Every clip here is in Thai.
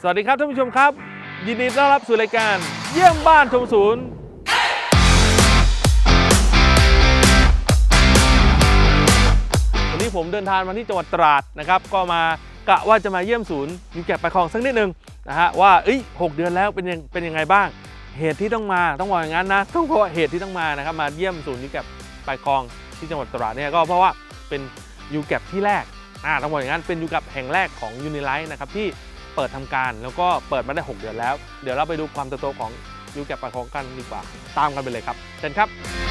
สวัสดีครับท่านผู้ชมครับ ยินดีต้อนรับสู่รายการเยี่ยมบ้านชมศูนย์ วันนี้ผมเดินทางมาที่จังหวัดตราดนะครับ ก็มากะว่าจะมาเยี่ยมศูนย์ยูแกะไปลายคลองสักนิดนึงนะฮะว่าเอ้ยหกเดือนแล้วเป็นยังเป็นยังไงบ้าง เหตุที่ต้องมาต้องบอกอย่างนั้นนะต้องเพราะว่าเหตุที่ต้องมานะครับมาเยี่ยมศูนย์ยูแกะไปลายคลองที่จังหวัดตราดเนี่ยก็เพราะว่าเป็นยูแกะที่แรกอ่าต้องบอกอย่างนั้นเป็นยูแกะแห่งแรกของยูนิไลท์นะครับที่ เปิดทำการ แล้วก็เปิดมาได้ 6 เดือนแล้ว เดี๋ยวเราไปดูความเติบโตของยูแกะปลายคลองกันดีกว่า ตามกันไปเลยครับเชิญครับ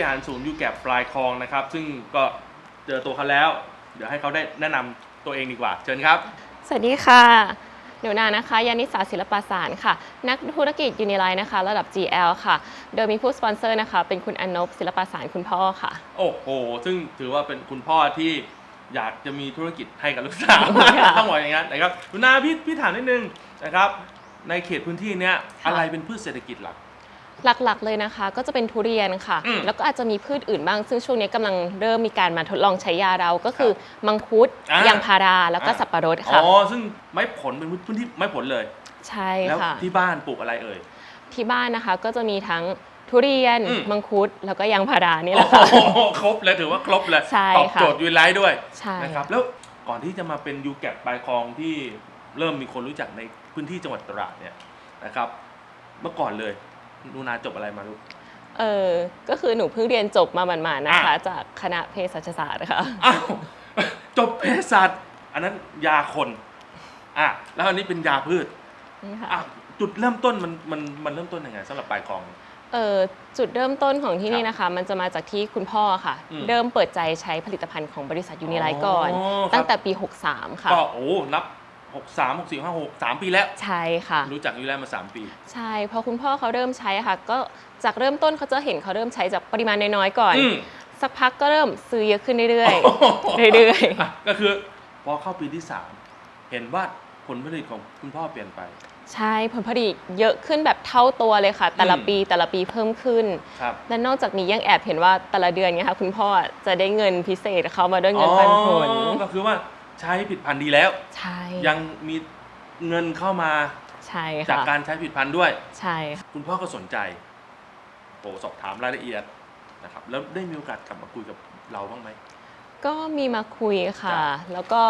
ริหารศูนย์ยูแกะปลายคลองนะครับ ซึ่งก็เจอตัวเขาแล้ว เดี๋ยวให้เขาได้แนะนำตัวเองดีกว่า เชิญครับ สวัสดีค่ะ หนูนานะคะ ยานิสาศิลปสารค่ะ นักธุรกิจยูนิไลน์นะคะ ระดับ GL ค่ะ โดยมีผู้สปอนเซอร์นะคะ เป็นคุณอนบศิลปสารคุณพ่อค่ะ โอ้โห ซึ่งถือว่าเป็นคุณพ่อที่อยากจะมีธุรกิจให้กับลูกสาว ค่ะ ต้องบอกอย่างนั้นนะครับคุณนาพี่พี่ถามนิดนึงนะครับ ในเขตพื้นที่เนี้ยอะไรเป็นพืชเศรษฐกิจหลัก หลักๆเลยนะคะ ก็จะเป็นทุเรียนค่ะ อืมแล้วก็อาจจะมีพืชอื่นบ้าง ซึ่งช่วงนี้กำลังเริ่มมีการมาทดลองใช้ยาเราก็คือมังคุดอ่าย ยางพาราแล้วก็อ่าสับปะรดอ๋ค่ะ อซึ่งไม้ผลเป็นพื้นที่ไม้ผลเลย ใช่แล้วค่ะ ที่บ้านปลูกอะไรเอ่ย ที่บ้านนะคะก็จะมีทั้งทุเรียนอืม มังคุดแล้วก็ยางพารานี่แหละค่ะ โอ้โหครบเลยถือว่าครบเลยใช่ตอบค่ะ โจทย์ยูไลท์ด้วยใช่นะครับแล้วก่อนที่จะมาเป็นยูแกะปลายคลองที่เริ่มมีคนรู้จักในพื้นที่จังหวัดตราดเนี่ยนะครับ เมื่อก่อนเลย นูนาจบอะไรมาลูก เออก็คือหนูเพิ่งเรียนจบมาหมาดๆนะคะ อะ จากคณะเภสัชศาสตร์ค่ะ อ้าวจบเภสัชอันนั้นยาคนอะแล้วอันนี้เป็นยาพืชนี่ค่ะ อะจุดเริ่มต้นมันมันมันเริ่มต้นยังไงสำหรับปลายคลอง เอ่อจุดเริ่มต้นของที่นี่นะคะ มันจะมาจากที่คุณพ่อค่ะ อืมเริ่มเปิดใจใช้ผลิตภัณฑ์ของบริษัทยูนิไลท์ก่อน อ๋อครับ ตั้งแต่ปี 63 ค่ะ ก็โอ้นับ หกสามหกสี่ห้าหกสามปีแล้ว ใช่ค่ะ รู้จักยูไลท์มาสามปี ใช่พอคุณพ่อเขาเริ่มใช้อะค่ะ ก็จากเริ่มต้นเขาจะเห็นเขาเริ่มใช้จากปริมาณน้อยๆก่อน อืม สักพักก็เริ่มซื้อเยอะขึ้นเรื่อยๆเรื่อยอะก็คือพอเข้าปีที่สามเห็นว่าผลผลิตของคุณพ่อเปลี่ยนไป ๆใช่ผลผลิตเยอะขึ้นแบบเท่าตัวเลยค่ะ แต่ละอืม ปีแต่ละปีเพิ่มขึ้น ครับ และนอกจากนี้ยังแอบเห็นว่าแต่ละเดือนเนี่ยค่ะคุณพ่อจะได้เงินพิเศษเข้ามาด้วยเงินปันผล อ๋อก็คือว่า ใช้ผลิดพันธ์ดีแล้ว ใช่ยังมีเงินเข้ามาใช่จากค่ะการใช้ผลิดพันธ์ด้วย ใช่ค่ะคุณพ่อก็สนใจโอ้สอบถามรายละเอียดนะครับ แล้วได้มีโอกาสกลับมาคุยกับเราบ้างไหม ก็มีมาคุยค่ะ จ้ะแล้วก็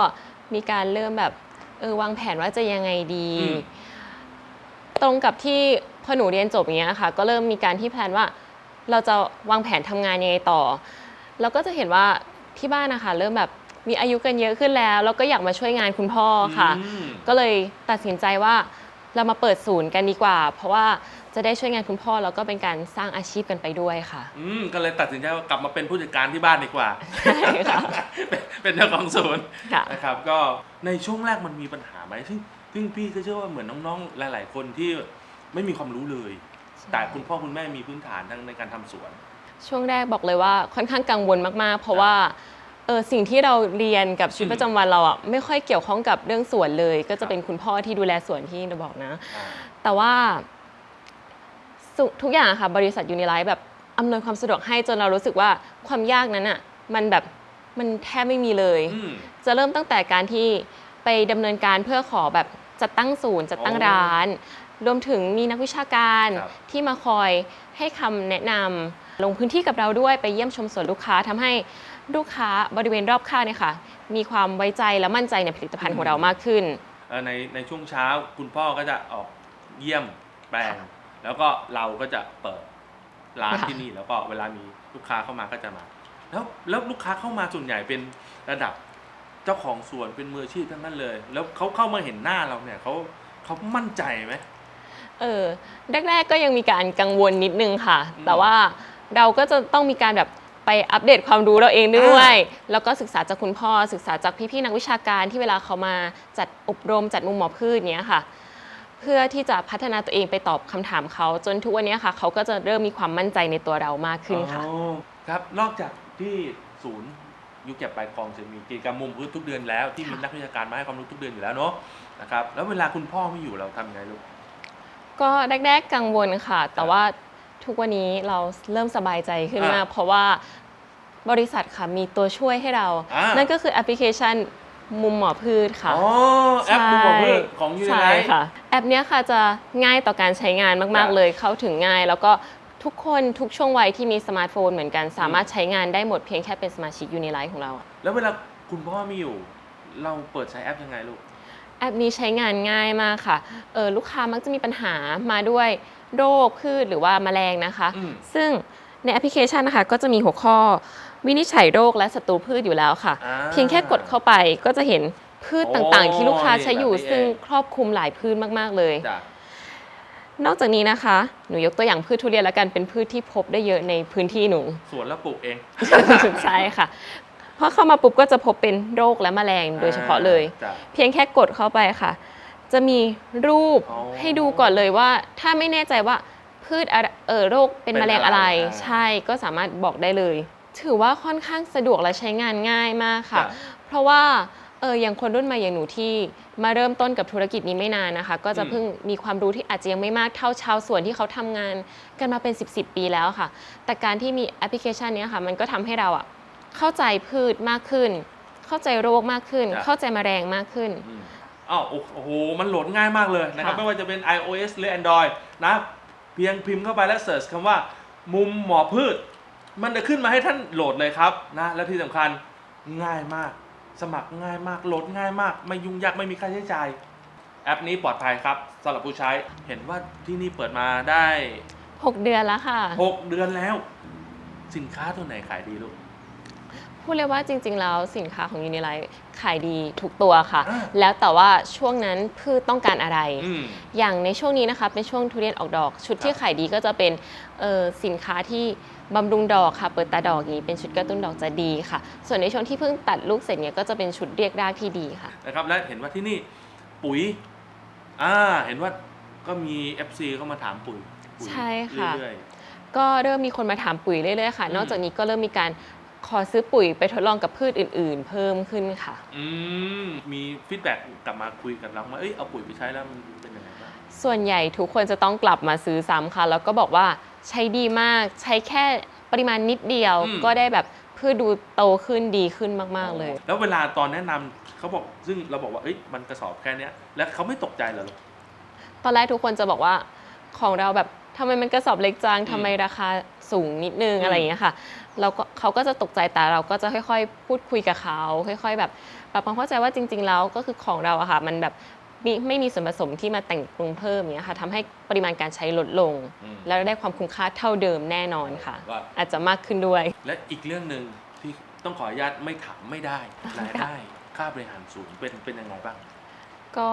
มีการเริ่มแบบเออวางแผนว่าจะยังไงดี อืม ตรงกับที่พอหนูเรียนจบอย่างเงี้ยค่ะ ก็เริ่มมีการที่แพลนว่าเราจะวางแผนทำงานยังไงต่อ แล้วก็จะเห็นว่าที่บ้านนะคะเริ่มแบบ มีอายุกันเยอะขึ้นแล้ว แล้วก็อยากมาช่วยงานคุณพ่อค่ะ อืม ก็เลยตัดสินใจว่าเรามาเปิดศูนย์กันดีกว่า เพราะว่าจะได้ช่วยงานคุณพ่อแล้วก็เป็นการสร้างอาชีพกันไปด้วยค่ะ อืมก็เลยตัดสินใจว่ากลับมาเป็นผู้จัดการที่บ้านดีกว่าใช่ค่ะเป็นเป็นเจ้าของศูนย์ค่ะ นะครับ ก็ในช่วงแรกมันมีปัญหาไหมซึ่งซึ่งพี่ก็เชื่อว่าเหมือนน้องๆ หลาย ๆ คนที่ไม่มีความรู้เลย แต่คุณพ่อคุณแม่มีพื้นฐานทางในการทำสวน ช่วงแรกบอกเลยว่าค่อนข้างกังวลมากๆ เพราะว่า เออสิ่งที่เราเรียนกับชีวิตอืมประจำวันเราอะไม่ค่อยเกี่ยวข้องกับเรื่องสวนเลย ก็จะเป็นคุณพ่อที่ดูแลสวนที่เราบอกนะ อ่า แต่ว่าสุทุกอย่างอะค่ะบริษัทยูนิไลท์แบบอำนวยความสะดวกให้จนเรารู้สึกว่าความยากนั้นอะมันแบบมันแทบไม่มีเลย อืม จะเริ่มตั้งแต่การที่ไปดำเนินการเพื่อขอแบบจัดตั้งศูนย์จัดตั้งโอ้ร้าน รวมถึงมีนักวิชาการครับที่มาคอยให้คำแนะนำ ลงพื้นที่กับเราด้วยไปเยี่ยมชมสวนลูกค้าทำให้ลูกค้าบริเวณรอบข้างเนี่ยค่ะ มีความไว้ใจและมั่นใจในผลิตภัณฑ์ของเรามากขึ้นเอ่อในในช่วงเช้าคุณพ่อก็จะออกเยี่ยมแปลง แล้วก็เราก็จะเปิดร้านค่ะที่นี่แล้วก็เวลามีลูกค้าเข้ามาก็จะมา แล้วแล้วลูกค้าเข้ามาส่วนใหญ่เป็นระดับเจ้าของสวนเป็นมืออาชีพทั้งนั้นเลย แล้วเขาเข้ามาเห็นหน้าเราเนี่ยเขาเขามั่นใจไหมเออแรกๆก็ยังมีการกังวลนิดนึงค่ะอืมแต่ว่า เราก็จะต้องมีการแบบไปอัปเดตความรู้เราเองด้วย แล้วก็ศึกษาจากคุณพ่อ ศึกษาจากพี่ๆนักวิชาการที่เวลาเขามาจัดอบรมจัดมุมหมอพืชเนี้ยค่ะ เพื่อที่จะพัฒนาตัวเองไปตอบคำถามเขา จนทุกวันนี้ค่ะเขาก็จะเริ่มมีความมั่นใจในตัวเรามากขึ้นค่ะ อ๋อครับนอกจากที่ศูนย์ยูแก็บไปคลองจะมีกิจกรรมมุมพื้นทุกเดือนแล้วที่มีค่ะนักวิชาการมาให้ความรู้ทุกเดือนอยู่แล้วเนาะนะครับแล้วเวลาคุณพ่อไม่อยู่เราทำยังไงลูก ก็แรกๆกังวลค่ะ แต่ว่า ทุกวันนี้เราเริ่มสบายใจขึ้นมากอะเพราะว่าบริษัทค่ะมีตัวช่วยให้เรา อะนั่นก็คือแอปพลิเคชันมุมหมอพืชค่ะ อ๋อแอปดูบอกเพื่อของยูใช่ไนค่ะแอปเนี้ยค่ะจะง่ายต่อการใช้งานมาก ครัๆ บเลยเข้าถึงง่าย แล้วก็ทุกคนทุกช่วงวัยที่มีสมาร์ทโฟนเหมือนกัน สามารถใช้งานได้หมดเพียงแค่เป็นสมาชิกยูนิไลท์ของเราแล้วเวลาคุณพ่อไม่อยู่ เราเปิดใช้แอปยังไงลูก แอปนี้ใช้งานง่ายมากค่ะเออลูกค้ามักจะมีปัญหามาด้วย โรคพืชหรือว่าแมลงนะคะ อืม ซึ่งในแอปพลิเคชันนะคะ ก็จะมีหัวข้อวินิจฉัยโรคและศัตรูพืชอยู่แล้วค่ะ อ่า เพียงแค่กดเข้าไปก็จะเห็นพืชต่างๆ ที่ลูกค้าใช้อยู่ นี่แบบนี้เอง ซึ่งครอบคลุมหลายพืชมากๆเลย จ้ะนอกจากนี้นะคะ หนูยกตัวอย่างพืชทุเรียนแล้วกันเป็นพืชที่พบได้เยอะในพื้นที่หนู สวนแล้วปลูกเอง ใช่ค่ะพอเข้ามาปุ๊บก็จะพบเป็นโรคและแมลงโดยเฉพาะเลย จ้ะ เพียงแค่กดเข้าไปค่ะ จะมีรูปอ๋อให้ดูก่อนเลยว่า ถ้าไม่แน่ใจว่าพืชอะไรเออโรคเป็นเป็นแมลงอะไร อะไรอ่าใช่ก็สามารถบอกได้เลย ถือว่าค่อนข้างสะดวกและใช้งานง่ายมากค่ะจ้ะเพราะว่าเอออย่างคนรุ่นใหม่อย่างหนูที่มาเริ่มต้นกับธุรกิจนี้ไม่นานนะคะ ก็จะอืม เพิ่งมีความรู้ที่อาจจะยังไม่มากเท่าชาวสวนที่เขาทำงานกันมาเป็น 10บสปีแล้วค่ะ แต่การที่มีแอปพลิเคชันเนี้ยค่ะมันก็ทำให้เราอะเข้าใจพืชมากขึ้น เข้าใจโรคมากขึ้นจ้ะเข้าใจแมลงมากขึ้น อืม อ้าวโอ้โอ้โห มันโหลดง่ายมากเลยนะครับ ค่ะ ไม่ว่าจะเป็น iOS หรือ Android นะ เพียงพิมพ์เข้าไปแล้วเสิร์ชคำว่า มุมหมอพืช มันจะขึ้นมาให้ท่านโหลดเลยครับนะ และที่สำคัญง่ายมาก สมัครง่ายมาก โหลดง่ายมาก ไม่ยุ่งยาก ไม่มีค่าใช้จ่าย แอปนี้ปลอดภัยครับสำหรับผู้ใช้ เห็นว่าที่นี่เปิดมาได้ 6 เดือนแล้วค่ะ 6 เดือนแล้ว สินค้าตัวไหนขายดีลูกพู ดเลยว่าจริง ๆ แล้วสินค้าของยูนิไลท์ขายดีทุกตัวค่ะ อ่า แล้วแต่ว่าช่วงนั้นพืชต้องการอะไร อืม อย่างในช่วงนี้นะคะเป็นช่วงทุเรียนออกดอก ชุดที่ครับขายดีก็จะเป็นเอ่อสินค้าที่บำรุงดอกค่ะ เปิดตาดอกอย่างนี้เป็นชุดกระตุ้นดอกจะดีค่ะ ส่วนในช่วงที่เพิ่งตัดลูกเสร็จเนี่ยก็จะเป็นชุดเรียกรากที่ดีค่ะ นะครับและเห็นว่าที่นี่ปุ๋ยอ่าเห็นว่าก็มี FC เข้ามาถามปุ๋ยปุ๋ยใช่ค่ะ เรื่อย ก็เริ่มมีคนมาถามปุ๋ยเรื่อยๆค่ะ อืม นอกจากนี้ก็เริ่มมีการ ขอซื้อปุ๋ยไปทดลองกับพืชอื่น ๆ เพิ่มขึ้นค่ะๆอืมมีฟีดแบ็กกลับมาคุยกับเราว่าเอ้ยเอาปุ๋ยไปใช้แล้วมันเป็นยังไงบ้างส่วนใหญ่ทุกคนจะต้องกลับมาซื้อซ้ำค่ะ แล้วก็บอกว่าใช้ดีมากใช้แค่ปริมาณนิดเดียวอืมก็ได้แบบพืชดูโตขึ้นดีขึ้นมากๆเลย แล้วเวลาตอนแนะนำเขาบอกซึ่งเราบอกว่าเอ้ยมันกระสอบแค่เนี้ยแล้วเขาไม่ตกใจเหรอลูก ตอนแรกทุกคนจะบอกว่าของเราแบบ ทำไมมันกระสอบเล็กจังทำไมราคาสูงนิดนึงอืมอะไรอย่างเงี้ยค่ะเราก็เขาก็จะตกใจแต่เราก็จะค่อยๆ พูดคุยกับเขาค่อย ๆ แบบปรับความเข้าใจว่าจริง ๆ แล้วก็คือของเราอะค่ะมันแบบมีไม่มีส่วนผสมที่มาแต่งปรุงเพิ่มอย่างเงี้ยค่ะทำให้ปริมาณการใช้ลดลง อืม แล้วได้ความคุ้มค่าเท่าเดิมแน่นอนค่ะ ว่าอาจจะมากขึ้นด้วย และอีกเรื่องหนึ่งที่ต้องขออนุญาตไม่ถามไม่ได้รายได้ ค่าบริหารสูงเป็นเป็นยังไงบ้าง ก็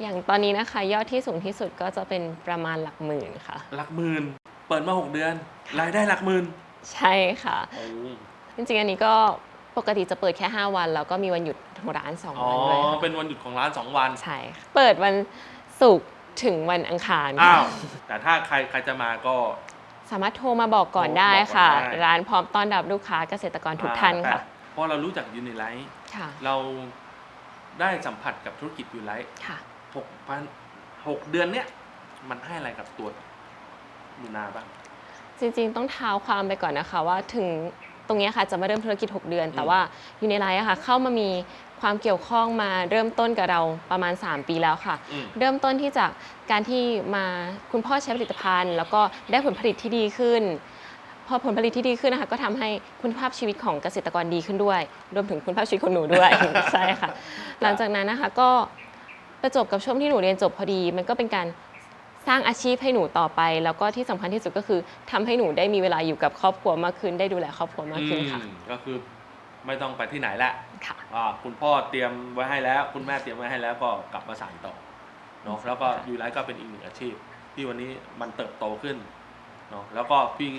อย่างตอนนี้นะคะยอดที่สูงที่สุดก็จะเป็นประมาณหลักหมื่นค่ะ หลักหมื่นเปิดมา 6 เดือน รายได้หลักหมื่นใช่ค่ะโอ้จริงๆอันนี้ก็ปกติจะเปิดแค่ 5 วัน แล้วก็มีวันหยุดของร้าน2อ๋อวันด้วยค่ะเป็นวันหยุดของร้าน 2 วันใช่ค่ะเปิดวันศุกร์ถึงวันอังคารอ้าค่ะวแต่ถ้าใครใครจะมาก็ สามารถโทรมาบอกก่อนโทรได้บอกก่อนค่ะได้ ร้านพร้อมต้อนรับลูกค้าเกษตรกรทุกท่านอ่ค่ะแต่เพราะเรารู้จักยูนิไลท์ค่ะ เรา ได้สัมผัสกับธุรกิจยูนิไลท์ค่ะ หกพันหกเดือนเนี้ยมันให้อะไรกับตัวยูนาบ้าง จริงๆ ต้องเท้าความไปก่อนนะคะว่าถึงตรงเนี้ยค่ะจะมาเริ่มธุรกิจ 6 เดือน แต่อืมว่ายูในไลท์อะค่ะเข้ามามีความเกี่ยวข้องมาเริ่มต้นกับเราประมาณ 3 ปีแล้วค่ะ อืม เริ่มต้นที่จากการที่มาคุณพ่อใช้ผลิตภัณฑ์ แล้วก็ได้ผลผลิตที่ดีขึ้น พอผลผลิตที่ดีขึ้นนะคะก็ทำให้คุณภาพชีวิตของเกษตรกรดีขึ้นด้วย รวมถึงคุณภาพชีวิตของหนูด้วยใช่ค่ะ หลังจากนั้นนะคะก็ประจวบกับช่วงที่หนูเรียนจบพอดี มันก็เป็นการสร้างอาชีพให้หนูต่อไป แล้วก็ที่สำคัญที่สุดก็คือทำให้หนูได้มีเวลาอยู่กับครอบครัวมากขึ้น ได้ดูแลครอบครัวมากขึ้นค่ะอืมก็คือไม่ต้องไปที่ไหนละค่ะอ่าคุณพ่อเตรียมไว้ให้แล้ว คุณแม่เตรียมไว้ให้แล้วก็กลับมาสานต่อเนาะแล้วก็ยูไลท์ก็เป็นอีกหนึ่งอาชีพ ที่วันนี้มันเติบโตขึ้นเนาะแล้วก็พี่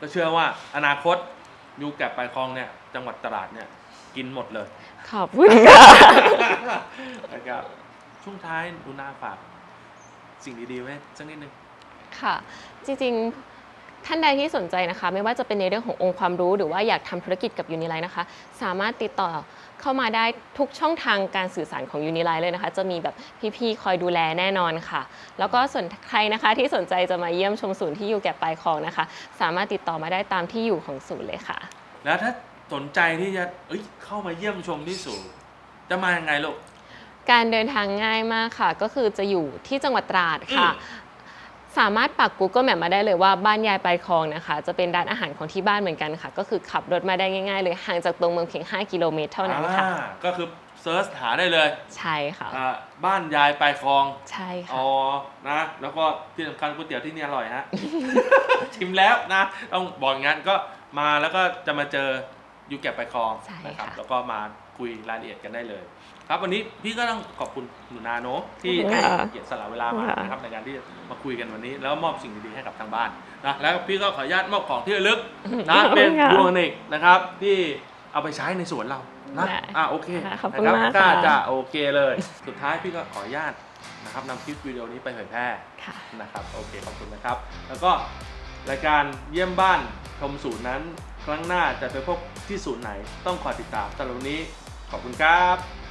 ก็เชื่อว่าอนาคตยูแก็บไปลายคลองเนี่ยจังหวัดตราดเนี่ยกินหมดเลยขอบคุณค่ะนะครับช่วงท้ายดูนาฝากสิ่งดีๆไว้สักนิดนึง ค่ะ จริงๆ ท่านใดที่สนใจนะคะ ไม่ว่าจะเป็นในเรื่องขององค์ความรู้ หรือว่าอยากทำธุรกิจกับยูนิไลนะคะ สามารถติดต่อเข้ามาได้ทุกช่องทางการสื่อสารของยูนิไลเลยนะคะ จะมีแบบพี่ๆ คอยดูแลแน่นอนค่ะ แล้วก็ส่วนใครนะคะที่สนใจจะมาเยี่ยมชมศูนย์ที่อยู่แก่ปลายคลองนะคะ สามารถติดต่อมาได้ตามที่อยู่ของศูนย์เลยค่ะ แล้วถ้าสนใจที่จะเอ้ยเข้ามาเยี่ยมชมที่ศูนย์จะมายังไงลูกการเดินทางง่ายมากค่ะ ก็คือจะอยู่ที่จังหวัดตราดค่ะอืม สามารถปัก Google Map มาได้เลยว่าบ้านยายปลายคลองนะคะ จะเป็นร้านอาหารของที่บ้านเหมือนกันค่ะ ก็คือขับรถมาได้ง่ายๆเลยห่างจากตัวเมืองเพียง 5 กิโลเมตรเท่านั้นค่ะ อ่าก็คือเซิร์ชหาได้เลยใช่ค่ะ อ่าบ้านยายปลายคลอง ใช่ค่ะอ๋อนะ แล้วก็ที่สำคัญก๋วยเตี๋ยวที่นี่อร่อยฮะ ชิมแล้วนะ ต้องบอกอย่างนั้นก็มาแล้วก็จะมาเจอ ยูแก็บไปคลองใช่นะครับค่ะแล้วก็มาคุยรายละเอียดกันได้เลย ครับวันนี้พี่ก็ต้องขอบคุณหนูนาโนอะที่ขอบคุณให้ค่ะเกียรติสละเวลามาค่ะ นะครับในการที่มาคุยกันวันนี้ แล้วมอบสิ่งดีๆให้กับทางบ้านนะแล้วพี่ก็ขออนุญาตมอบของที่ระลึก นะขอบคุณเป็นค่ะยูนิคนะครับที่เอาไปใช้ในสวนเรานะได้อะโอเคค่ะขอบคุณนะมากกล้าค่ะจะโอเคเลย สุดท้ายพี่ก็ขออนุญาตนะครับนำคลิปวิดีโอนี้ไปเผยแพร่ค่ะ นะครับโอเคขอบคุณนะครับ แล้วก็รายการเยี่ยมบ้านชมศูนย์นั้น ครั้งหน้าจะไปพบที่ศูนย์ไหนต้องคอยติดตามสำหรับวันนี้ขอบคุณครับ